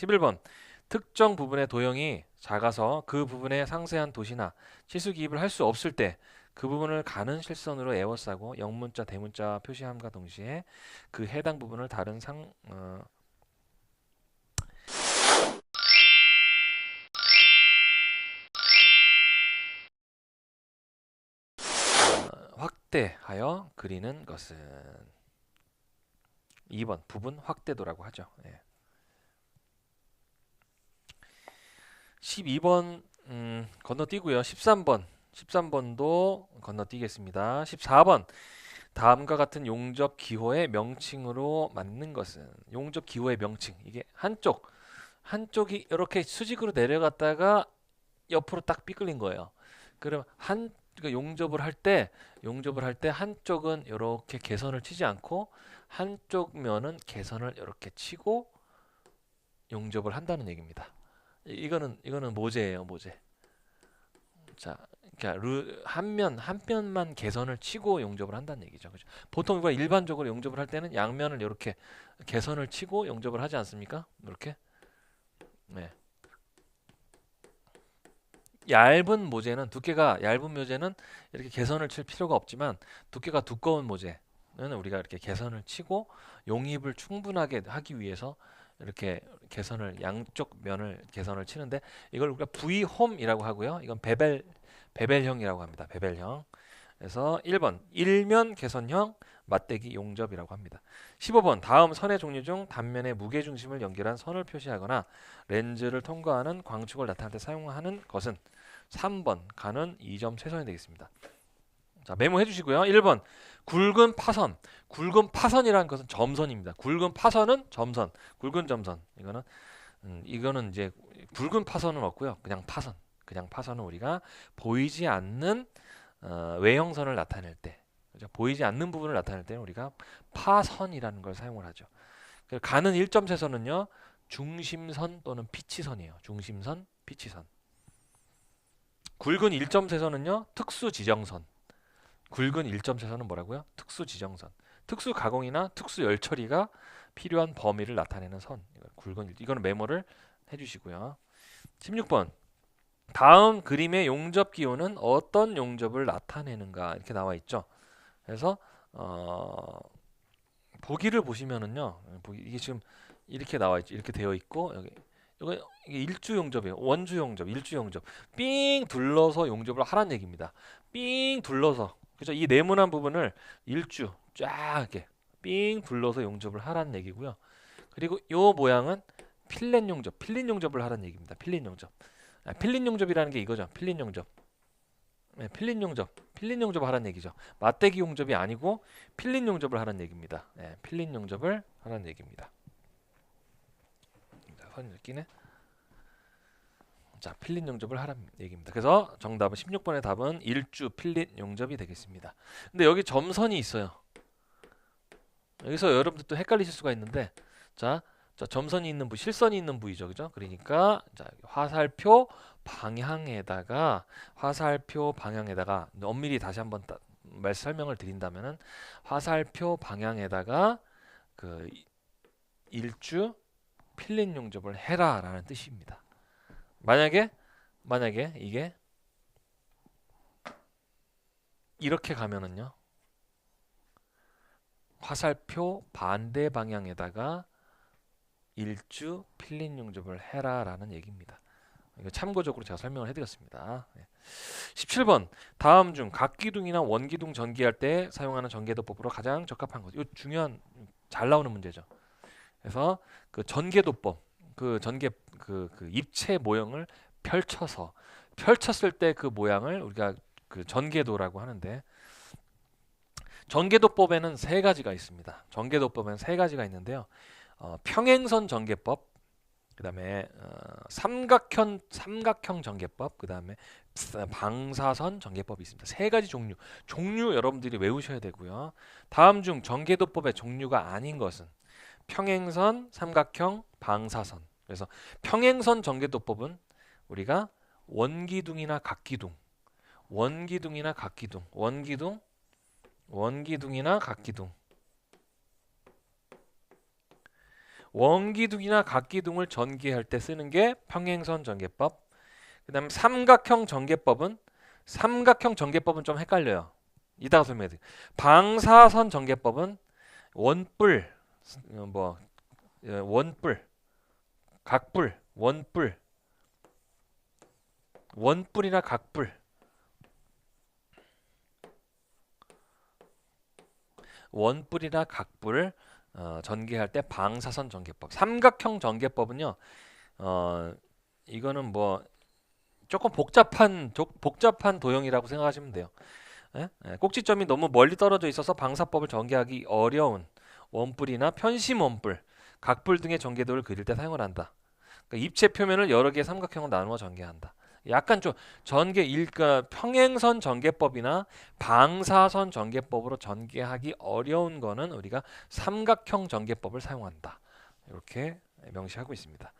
11번 특정 부분의 도형이 작아서 그 부분에 상세한 도시나 치수 기입을 할 수 없을 때 그 부분을 가는 실선으로 에워싸고 영문자 대문자 표시함과 동시에 그 해당 부분을 다른 상 어, 어, 확대하여 그리는 것은 2번 부분 확대도라고 하죠. 예. 12번 음, 건너뛰고요. 13번 13번도 건너뛰겠습니다. 14번 다음과 같은 용접 기호의 명칭으로 맞는 것은 용접 기호의 명칭 이게 한쪽 한쪽이 이렇게 수직으로 내려갔다가 옆으로 딱 삐끌린 거예요. 그럼 한 그러니까 용접을 할 때 용접을 할 때 한쪽은 이렇게 개선을 치지 않고 한쪽 면은 개선을 이렇게 치고 용접을 한다는 얘기입니다. 이- 이거는 이거는 모재예요, 모재. 자, 그러니까 루, 한 면, 한 면만 개선을 치고 용접을 한다는 얘기죠. 그죠? 보통 이거 일반적으로 용접을 할 때는 양면을 이렇게 개선을 치고 용접을 하지 않습니까? 이렇게. 네. 얇은 모재는 두께가 얇은 모재는 이렇게 개선을 칠 필요가 없지만 두께가 두꺼운 모재는 우리가 이렇게 개선을 치고 용입을 충분하게 하기 위해서 이렇게 개선을 양쪽 면을 개선을 치는데 이걸 우리가 V 홈이라고 하고요. 이건 베벨 베벨형이라고 합니다. 베벨형. 그래서 1번 일면 개선형 맞대기 용접이라고 합니다. 15번 다음 선의 종류 중 단면의 무게 중심을 연결한 선을 표시하거나 렌즈를 통과하는 광축을 나타낼 때 사용하는 것은 3번 가는 2점 최선이 되겠습니다. 자 메모해 주시고요. 1번 굵은 파선 굵은 파선이라는 것은 점선입니다. 굵은 파선은 점선, 굵은 점선. 이거는 음, 이거는 이제 굵은 파선은 없고요. 그냥 파선. 그냥 파선은 우리가 보이지 않는 어, 외형선을 나타낼 때, 그죠? 보이지 않는 부분을 나타낼 때는 우리가 파선이라는 걸 사용을 하죠. 그래서 가는 1점 세선은요. 중심선 또는 피치선이에요. 중심선, 피치선. 굵은 1점 세선은요. 특수 지정선. 굵은 1점 세선은 뭐라고요? 특수 지정선. 특수 가공이나 특수 열 처리가 필요한 범위를 나타내는 선. 굵은 일- 이거는 메모를 해 주시고요. 16번 다음 그림의 용접 기호는 어떤 용접을 나타내는가 이렇게 나와 있죠. 그래서 어, 보기를 보시면은요, 보기 이게 지금 이렇게 나와 있죠. 이렇게 되어 있고 여기 이거 이게 일주 용접이에요. 원주 용접, 일주 용접. 삥 둘러서 용접을 하란 얘기입니다. 삥 둘러서 그죠? 이 네모난 부분을 일주 쫙 이렇게 삥 둘러서 용접을 하라는 얘기고요. 그리고 요 모양은 필렛 용접, 필렛 용접을 하라는 얘기입니다. 필렛 용접. 아, 필렛 용접이라는 게 이거죠. 필렛 용접. 네, 필렛 용접, 필렛 용접 하라는 얘기죠. 맞대기 용접이 아니고 필렛 용접을 하라는 얘기입니다. 네, 필렛 용접을 하라는 얘기입니다. 자, 선이 끼네. 자, 필렛 용접을 하라는 얘기입니다. 그래서 정답은 16번의 답은 일주 필렛 용접이 되겠습니다. 근데 여기 점선이 있어요. 여기서 여러분들 또 헷갈리실 수가 있는데 자, 자 점선이 있는 부, 실선이 있는 부위죠, 그죠? 그러니까 자 화살표 방향에다가 화살표 방향에다가 엄밀히 다시 한번 따, 말 설명을 드린다면은 화살표 방향에다가 그 이- 일주 필렛 용접을 해라라는 뜻입니다. 만약에 만약에 이게 이렇게 가면은요. 화살표 반대 방향에다가 일주 필렛 용접을 해라라는 얘기입니다. 참고적으로 제가 설명을 해드렸습니다. 네. 17번 다음 중 각기둥이나 원기둥 전기할 때 사용하는 전개도법으로 가장 적합한 것. 이거 중요한 잘 나오는 문제죠. 그래서 그 전개도법, 그 전개 그, 그 입체 모형을 펼쳐서 펼쳤을 때 그 모양을 우리가 그 전개도라고 하는데 전개도법에는 세 가지가 있습니다. 전개도법에는 세 가지가 있는데요. 어, 평행선 전개법, 그다음에 어, 삼각형 삼각형 전개법, 그다음에 방사선 전개법이 있습니다. 세 가지 종류. 종류 여러분들이 외우셔야 되고요. 다음 중 전개도법의 종류가 아닌 것은 평행선, 삼각형, 방사선. 그래서 평행선 전개도법은 우리가 원기둥이나 각기둥, 원기둥이나 각기둥, 원기둥, 원기둥이나 각기둥, 원기둥이나 각기둥을 전개할 때 쓰는 게 평행선 전개법. 그다음에 삼각형 전개법은 삼각형 전개법은 좀 헷갈려요. 이따가 설명해 드릴게요. 방사선 전개법은 원뿔 어, 뭐 예, 원뿔 각뿔 원뿔. 원뿔이나 각뿔 원뿔이나 각뿔 어, 전개할 때 방사선 전개법. 삼각형 전개법은요 어, 이거는 뭐 조금 복잡한 조- 복잡한 도형이라고 생각하시면 돼요. 예? 예, 꼭지점이 너무 멀리 떨어져 있어서 방사법을 전개하기 어려운 원뿔이나 편심 원뿔 각뿔 등의 전개도를 그릴 때 사용을 한다 그러니까 입체 표면을 여러 개의 삼각형으로 나누어 전개한다 약간 좀 전개 일까 평행선 전개법이나 방사선 전개법으로 전개하기 어려운 거는 우리가 삼각형 전개법을 사용한다. 이렇게 명시하고 있습니다.